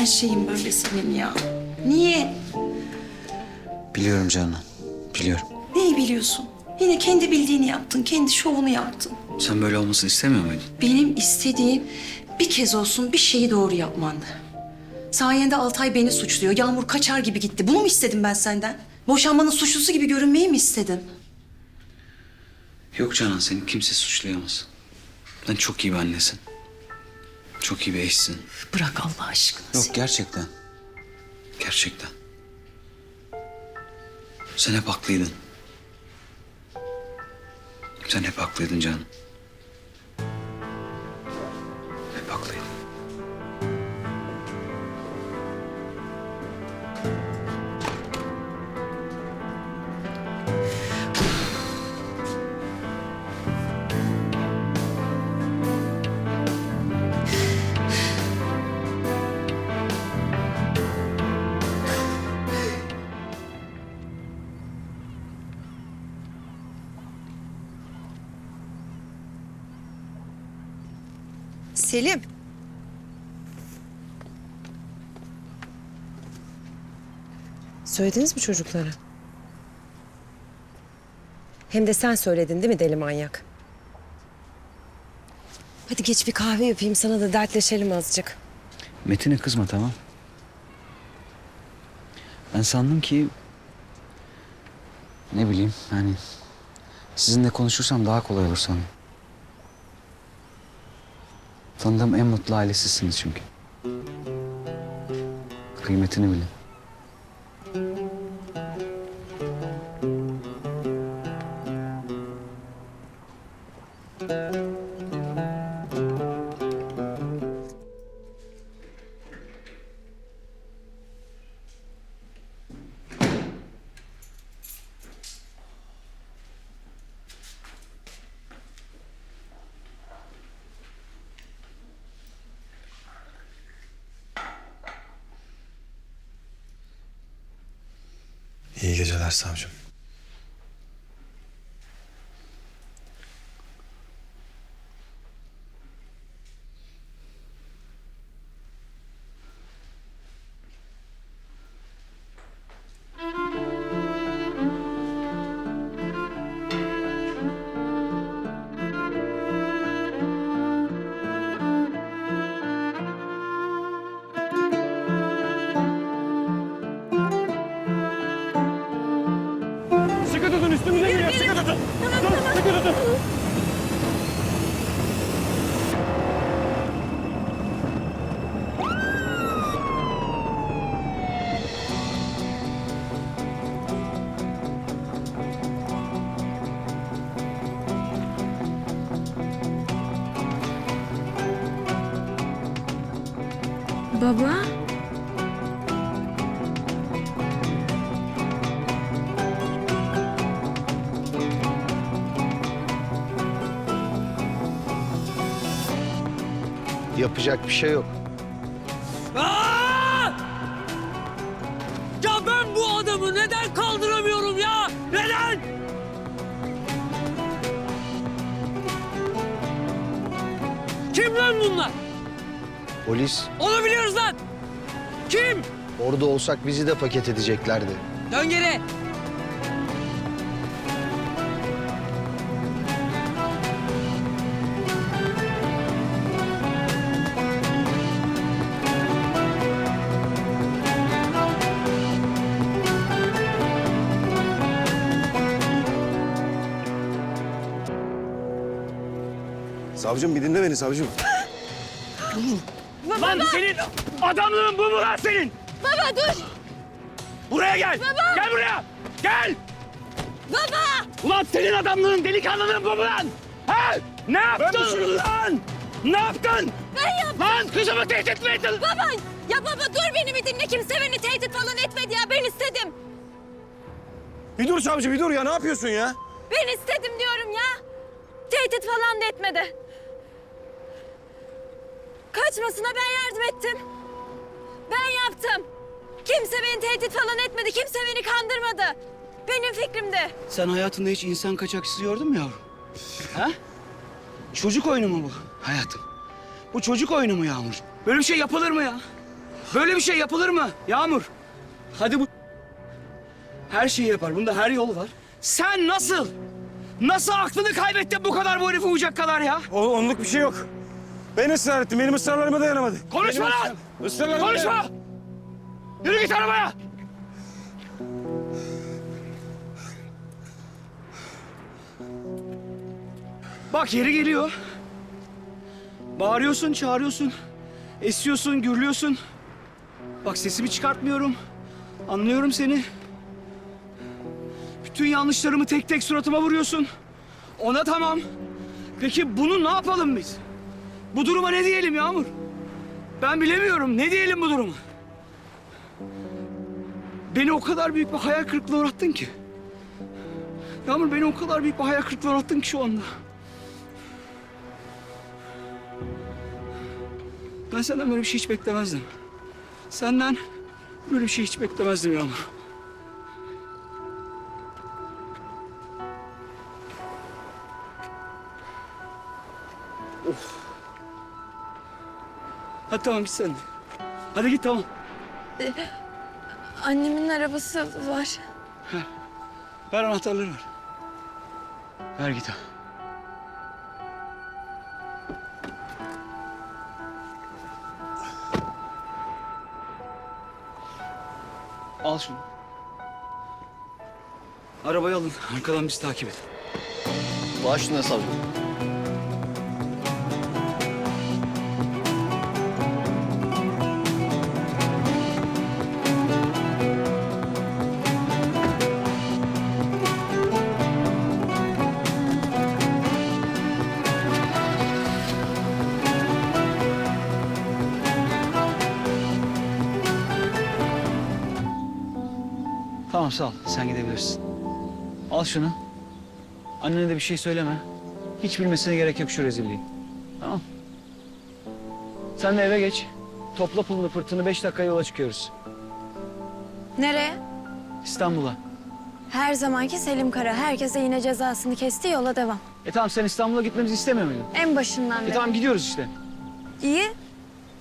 her şeyin böyle senin ya? Niye? Biliyorum Canan. Biliyorum. Neyi biliyorsun? Yine kendi bildiğini yaptın, kendi şovunu yaptın. Sen böyle olmasını istemiyor muydun? Benim istediğim bir kez olsun bir şeyi doğru yapmandı. Sayende Altay beni suçluyor. Yağmur kaçar gibi gitti. Bunu mu istedim ben senden? Boşanmanın suçlusu gibi görünmeyi mi istedin? Yok Canan seni kimse suçlayamaz. Sen çok iyi bir annesin. Çok iyi bir eşsin. Bırak Allah aşkına. Yok gerçekten. Gerçekten. Sen hep haklıydın. Sen hep haklıydın canım. Söylediniz mi çocuklara? Hem de sen söyledin değil mi deli manyak? Hadi geç bir kahve yapayım sana da dertleşelim azıcık. Metin'e kızma tamam. Ben sandım ki... Ne bileyim yani... Sizinle konuşursam daha kolay olur sandım. Tanıdığım en mutlu aile sizsiniz çünkü. Kıymetini bilin. İyi geceler savcım. Yapacak bir şey yok. Aa! Ya ben bu adamı neden kaldıramıyorum ya? Neden? Kim lan bunlar? Polis Onu biliyoruz lan. Kim? orada olsak bizi de paket edeceklerdi. Dön geri. Savcım bir dinle beni savcım. Lan senin adamlığın bu mu lan senin? Baba dur! Buraya gel. Gel buraya. Gel. Baba! Ulan senin adamlığın, delikanlılığın bu mu lan? Ha? Ne yaptın lan? Ne yaptın? Ben yaptım! Lan kızımı tehdit mi ettin? Baba! Ya baba dur beni bir dinle. Kimse beni tehdit falan etmedi ya. Ben istedim. Bir dur savcı bir dur ya ne yapıyorsun ya? Ben istedim diyorum ya. Tehdit falan da etmedi. Kaçmasına ben yardım ettim. Ben yaptım. Kimse beni tehdit falan etmedi. Kimse beni kandırmadı. Benim fikrimdi. Sen hayatında hiç insan kaçakçısı gördün mü yavrum? Ha? Çocuk oyunu mu bu hayatım? Bu çocuk oyunu mu Yağmur? Böyle bir şey yapılır mı ya? Böyle bir şey yapılır mı Yağmur? Hadi bu... Her şeyi yapar. Bunda her yol var. Sen nasıl? Nasıl aklını kaybettin bu kadar bu herife uyacak kadar ya? O, onluk bir şey yok. Ben ısrar ettim. Benim ısrarlarıma dayanamadı. Konuşma Benim lan! Israrlarıma Konuşma! dayanamadı. Yürü git arabaya! Bak yeri geliyor. Bağırıyorsun, çağırıyorsun. Esiyorsun, gürlüyorsun. Bak sesimi çıkartmıyorum. Anlıyorum seni. Bütün yanlışlarımı tek tek suratıma vuruyorsun. Ona tamam. Peki bunu ne yapalım biz? Bu duruma ne diyelim Yağmur? Ben bilemiyorum. Ne diyelim bu duruma? Beni o kadar büyük bir hayal kırıklığına uğrattın ki. Yağmur beni o kadar büyük bir hayal kırıklığına uğrattın ki şu anda. Ben senden böyle bir şey hiç beklemezdim. Senden böyle bir şey hiç beklemezdim Yağmur. Hadi tamam git sen de. Hadi git tamam. Annemin arabası var. Ver anahtarları ver. Ver git ha. Al şunu. Arabayı alın. Arkadan bizi takip et. Başına savcım. Ol. Sen gidebilirsin. Al şunu. Annene de bir şey söyleme. Hiç bilmesine gerek yok şu rezilliği. Tamam. Sen de eve geç. Topla pulunu pırtını beş dakika yola çıkıyoruz. Nereye? İstanbul'a. Her zamanki Selim Kara. Herkese yine cezasını kesti yola devam. E tamam sen İstanbul'a gitmemizi istemiyor muydun? En başından E beri. tamam gidiyoruz işte. İyi.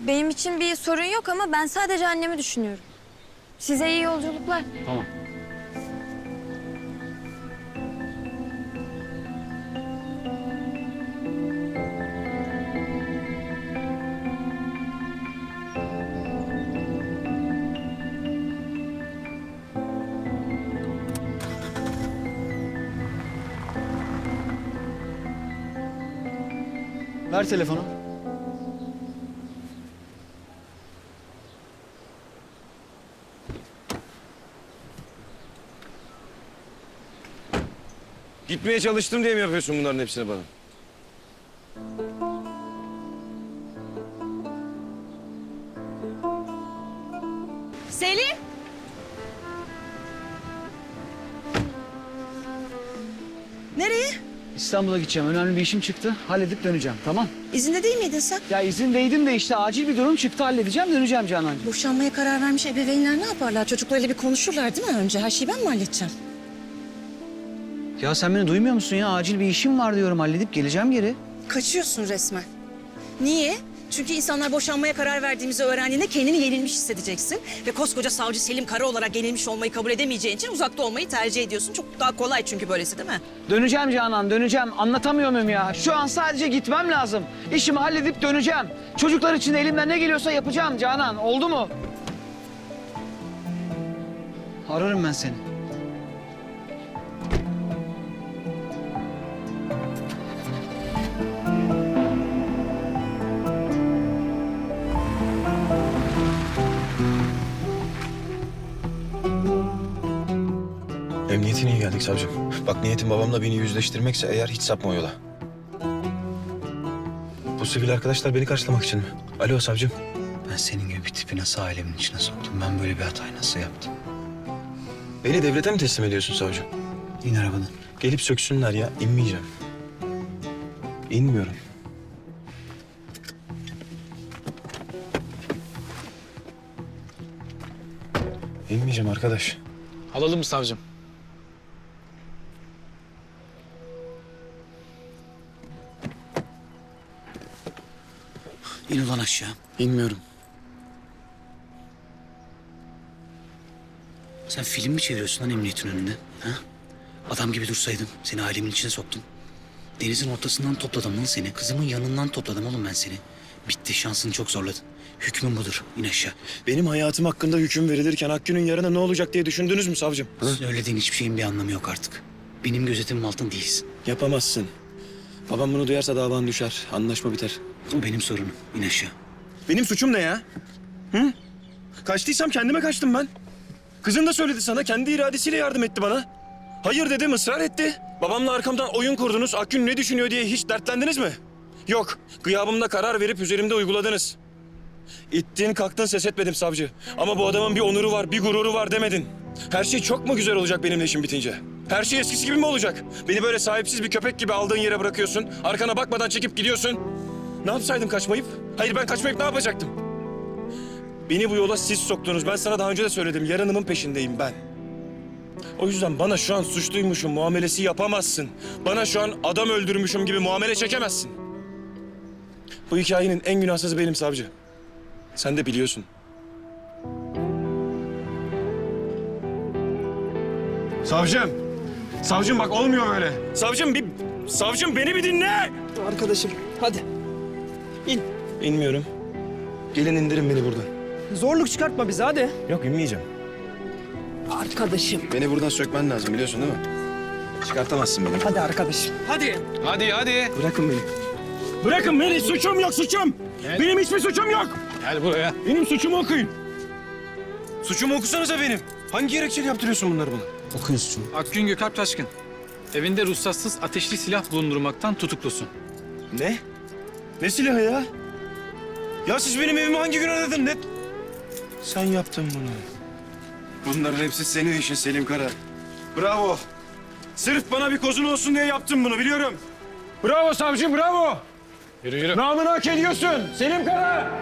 Benim için bir sorun yok ama ben sadece annemi düşünüyorum. Size iyi yolculuklar. Tamam. Ver telefonu. Gitmeye çalıştım diye mi yapıyorsun bunların hepsini bana? İstanbul'a gideceğim. Önemli bir işim çıktı. Halledip döneceğim. Tamam. İzinde değil miydin sen? Ya izindeydim de işte acil bir durum çıktı. Halledeceğim döneceğim Canancığım. Boşanmaya karar vermiş ebeveynler ne yaparlar? Çocuklarıyla bir konuşurlar değil mi önce? Her şeyi ben mi halledeceğim? Ya sen beni duymuyor musun ya? Acil bir işim var diyorum. Halledip geleceğim geri. Kaçıyorsun resmen. Niye? Çünkü insanlar boşanmaya karar verdiğimizi öğrendiğinde kendini yenilmiş hissedeceksin. Ve koskoca savcı Selim Kara olarak yenilmiş olmayı kabul edemeyeceğin için uzakta olmayı tercih ediyorsun. Çok daha kolay çünkü böylesi değil mi? Döneceğim Canan, döneceğim. Anlatamıyor muyum ya? Şu an sadece gitmem lazım. İşimi halledip döneceğim. Çocuklar için de elimden ne geliyorsa yapacağım Canan. Oldu mu? Ararım ben seni. Emniyetin iyi geldik savcım. Bak niyetim babamla beni yüzleştirmekse eğer hiç sapma o yola. Bu sivil arkadaşlar beni karşılamak için mi? Alo savcım. Ben senin gibi bir tipi nasıl ailemin içine soktum? Ben böyle bir hatayı nasıl yaptım? Beni devlete mi teslim ediyorsun savcım? İn arabadan. Gelip söksünler ya. inmeyeceğim. İnmiyorum. İnmeyeceğim arkadaş. Alalım mı savcım? İn ulan aşağı. İnmiyorum. Sen film mi çeviriyorsun lan emniyetin önünde? Ha? Adam gibi dursaydın. Seni ailemin içine soktum. Denizin ortasından topladım lan seni. Kızımın yanından topladım oğlum ben seni. Bitti şansını çok zorladın. Hükmüm budur. İn aşağı. Benim hayatım hakkında hüküm verilirken Hakkı'nın yarına ne olacak diye düşündünüz mü savcım? Söylediğin hiçbir şeyin bir anlamı yok artık. Benim gözetimim altında değilsin. Yapamazsın. Babam bunu duyarsa davan düşer. Anlaşma biter. O benim sorunum. İn aşağı. Benim suçum ne ya? Hı? Kaçtıysam kendime kaçtım ben. Kızın da söyledi sana. Kendi iradesiyle yardım etti bana. Hayır dedim, ısrar etti. Babamla arkamdan oyun kurdunuz. Akgün ne düşünüyor diye hiç dertlendiniz mi? Yok. Gıyabımda karar verip üzerimde uyguladınız. İttin kalktın ses etmedim savcı. Ama bu adamın bir onuru var, bir gururu var demedin. Her şey çok mu güzel olacak benimle işim bitince? Her şey eskisi gibi mi olacak? Beni böyle sahipsiz bir köpek gibi aldığın yere bırakıyorsun. Arkana bakmadan çekip gidiyorsun. Ne yapsaydım kaçmayıp? Hayır ben kaçmayıp ne yapacaktım? Beni bu yola siz soktunuz. Ben sana daha önce de söyledim. Yarınımın peşindeyim ben. O yüzden bana şu an suçluymuşum muamelesi yapamazsın. Bana şu an adam öldürmüşüm gibi muamele çekemezsin. Bu hikayenin en günahsızı benim savcı. Sen de biliyorsun. Savcım. Savcım bak olmuyor böyle. Savcım bir... Savcım beni bir dinle. Arkadaşım hadi. İn. İnmiyorum. Gelin indirin beni buradan. Zorluk çıkartma bize hadi. Yok inmeyeceğim. Arkadaşım. Beni buradan sökmen lazım biliyorsun değil mi? Çıkartamazsın beni. Hadi arkadaşım. Hadi. Hadi hadi. Bırakın beni. Bırakın beni. Suçum yok suçum. Benim hiçbir suçum yok. Gel buraya. Benim suçumu okuyun. Suçumu okusanıza benim. Hangi gerekçeyle yaptırıyorsun bunları bana? Okuyorsun. Akgün Gökalp Taşkın. Evinde ruhsatsız ateşli silah bulundurmaktan tutuklusun. Ne? Ne silahı ya? Ya siz benim evimi hangi gün aradın? Ne? Sen yaptın bunu. Bunların hepsi senin işin Selim Kara. Bravo. Sırf bana bir kozun olsun diye yaptın bunu biliyorum. Bravo savcı bravo. Yürü yürü. Namını hak ediyorsun Selim Kara.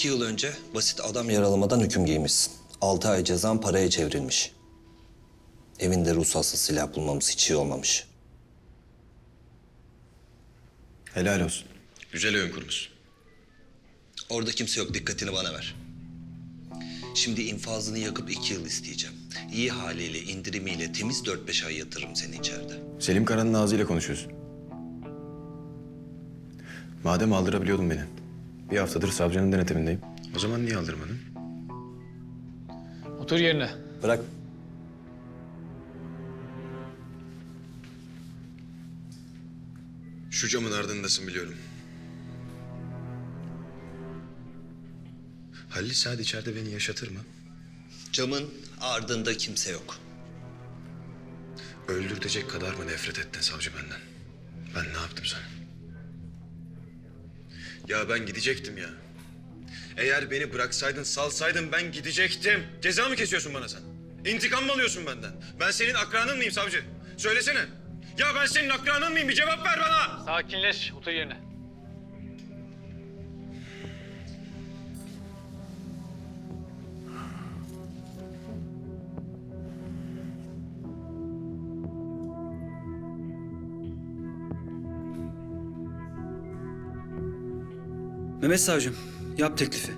İki yıl önce basit adam yaralamadan hüküm giymişsin. Altı ay cezan paraya çevrilmiş. Evinde ruhsatsız silah bulmamız hiç iyi olmamış. Helal olsun. Güzel oyun kurmuşsun. Orada kimse yok dikkatini bana ver. Şimdi infazını yakıp iki yıl isteyeceğim. İyi haliyle, indirimiyle temiz dört beş ay yatırırım seni içeride. Selim Kara'nın ağzıyla konuşuyorsun. Madem aldırabiliyordun beni. Bir haftadır savcının denetimindeyim. O zaman niye aldırmadın? Otur yerine. Bırak. Şu camın ardındasın biliyorum. Halil Saad içeride beni yaşatır mı? Camın ardında kimse yok. Öldürtecek kadar mı nefret ettin savcı benden? Ben ne yaptım sana? Ya ben gidecektim ya. Eğer beni bıraksaydın, salsaydın ben gidecektim. Ceza mı kesiyorsun bana sen? İntikam mı alıyorsun benden? Ben senin akranın mıyım savcı? Söylesene. Ya ben senin akranın mıyım? Bir cevap ver bana. Sakinleş. Otur yerine. Mehmet Savcım yap teklifi.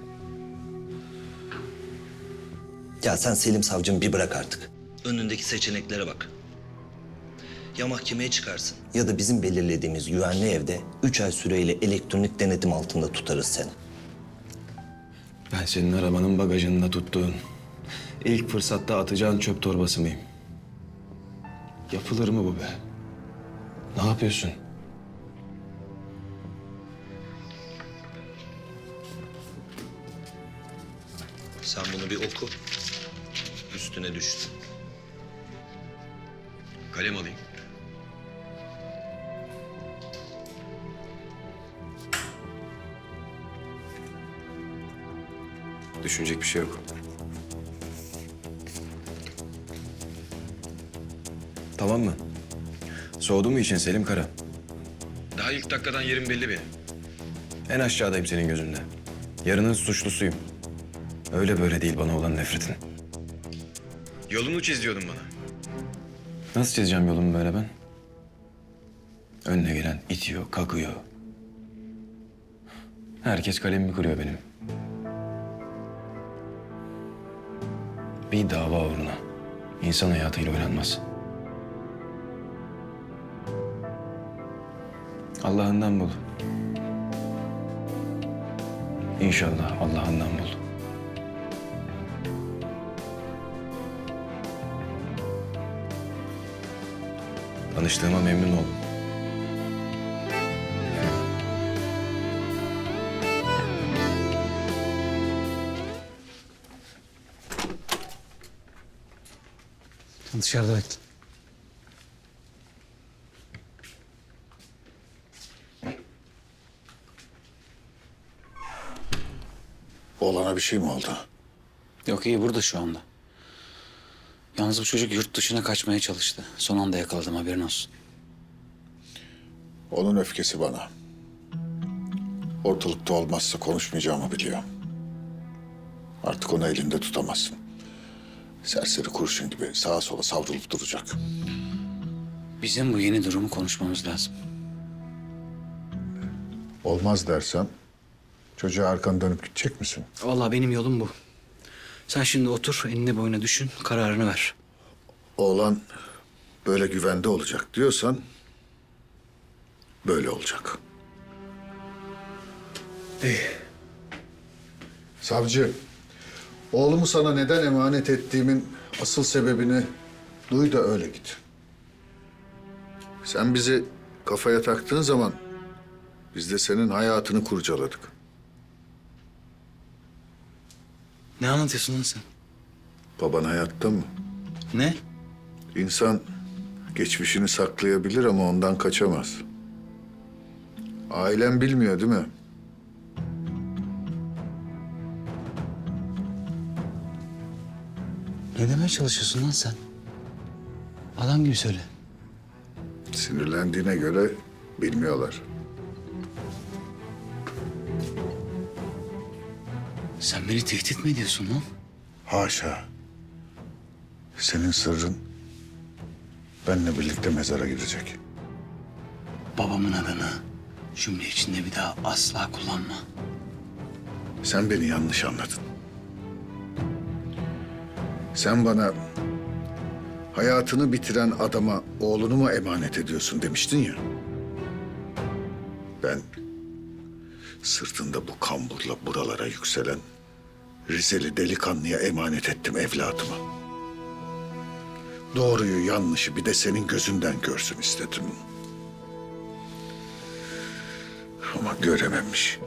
Ya sen Selim savcım bir bırak artık. Önündeki seçeneklere bak. Ya mahkemeye çıkarsın ya da bizim belirlediğimiz güvenli evde üç ay süreyle elektronik denetim altında tutarız seni. Ben senin arabanın bagajında tuttuğun, ilk fırsatta atacağın çöp torbası mıyım? Yapılır mı bu be? Ne yapıyorsun? Bir oku. Üstüne düştü. Kalem alayım. Düşünecek bir şey yok. Tamam mı? Soğudu mu için Selim Kara? Daha ilk dakikadan yerim belli benim. En aşağıdayım senin gözünde. Yarının suçlusuyum. Öyle böyle değil bana olan nefretin. Yolunu çiz diyordun bana. Nasıl çizeceğim yolumu böyle ben? Önüne gelen itiyor, kakıyor. Herkes kalemimi kırıyor benim. Bir dava uğruna insan hayatıyla oynanmaz. Allah'ından bul. İnşallah Allah'ından bul. Tanıştığıma memnun oldum. Sen dışarıda bekle. Oğlana bir şey mi oldu? Yok iyi burada şu anda. Yalnız bu çocuk yurt dışına kaçmaya çalıştı. Son anda yakaladım haberin olsun. Onun öfkesi bana. Ortalıkta olmazsa konuşmayacağımı biliyor. Artık onu elinde tutamazsın. Serseri kurşun gibi sağa sola savrulup duracak. Bizim bu yeni durumu konuşmamız lazım. Olmaz dersem çocuğa arkanı dönüp gidecek misin? Vallahi benim yolum bu. Sen şimdi otur, enine boyuna düşün, kararını ver. Oğlan böyle güvende olacak diyorsan böyle olacak. İyi. Savcı, oğlumu sana neden emanet ettiğimin asıl sebebini duy da öyle git. Sen bizi kafaya taktığın zaman biz de senin hayatını kurcaladık. Ne anlatıyorsun lan sen? Baban hayatta mı? Ne? İnsan geçmişini saklayabilir ama ondan kaçamaz. Ailen bilmiyor değil mi? Ne demeye çalışıyorsun lan sen? Adam gibi söyle. Sinirlendiğine göre bilmiyorlar. Sen beni tehdit mi ediyorsun lan? Haşa. Senin sırrın benimle birlikte mezara gidecek. Babamın adını cümle içinde bir daha asla kullanma. Sen beni yanlış anladın. Sen bana hayatını bitiren adama oğlunu mu emanet ediyorsun demiştin ya. Sırtında bu kamburla buralara yükselen Rizeli delikanlıya emanet ettim evladımı. Doğruyu yanlışı bir de senin gözünden görsün istedim. Ama görememiş.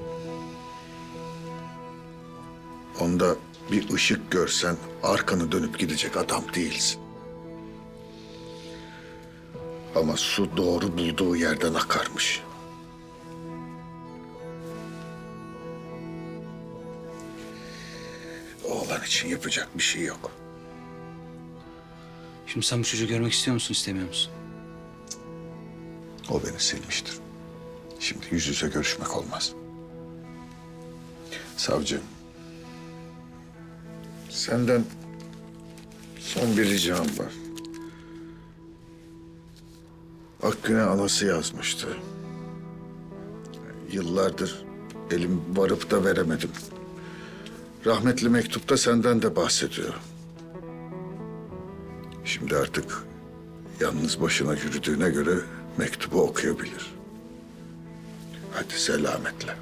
Onda bir ışık görsen arkanı dönüp gidecek adam değilsin. Ama su doğru bulduğu yerden akarmış. Oğlan için yapacak bir şey yok. Şimdi sen bu çocuğu görmek istiyor musun, istemiyor musun? O beni silmiştir. Şimdi yüz yüze görüşmek olmaz. Savcı. Senden son bir ricam var. Akgün'e anası yazmıştı. Yıllardır elim varıp da veremedim. Rahmetli mektupta senden de bahsediyor. Şimdi artık yalnız başına yürüdüğüne göre mektubu okuyabilir. Hadi selametle.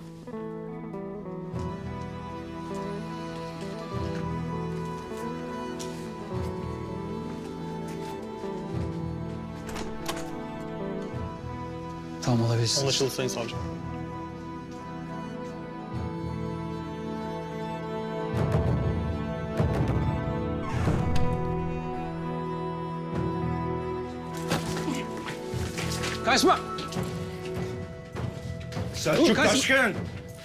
Tamam olabilirsin. Anlaşıldı Sayın Savcı. Kaçma! Selçuk kaç- Taşkın.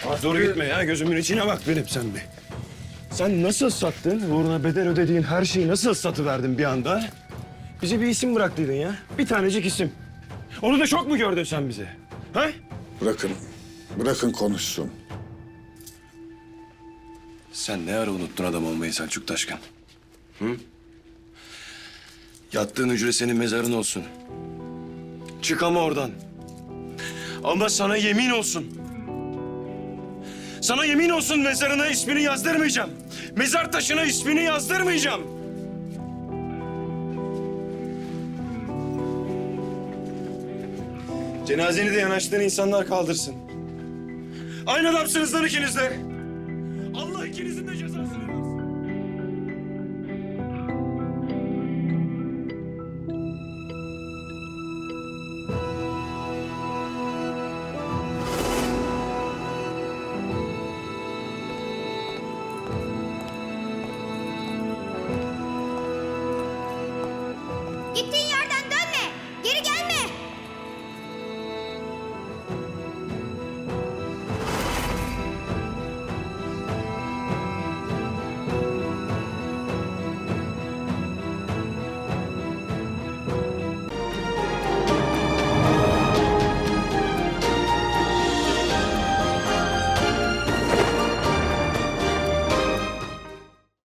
Ah, dur gitme ya gözümün içine bak benim sen bir. Sen nasıl sattın? Uğruna bedel ödediğin her şeyi nasıl satıverdin bir anda? Bize bir isim bıraktıydın ya. Bir tanecik isim. Onu da çok mu gördün sen bize? Ha? Bırakın, bırakın konuşsun. Sen ne ara unuttun adam olmayı Selçuk Taşkın? Hı? Yattığın hücre senin mezarın olsun. Çık ama oradan. Ama sana yemin olsun. Sana yemin olsun mezarına ismini yazdırmayacağım. Mezar taşına ismini yazdırmayacağım. Cenazeni de yanaştığın insanlar kaldırsın. Aynı adamsınız lan ikiniz de.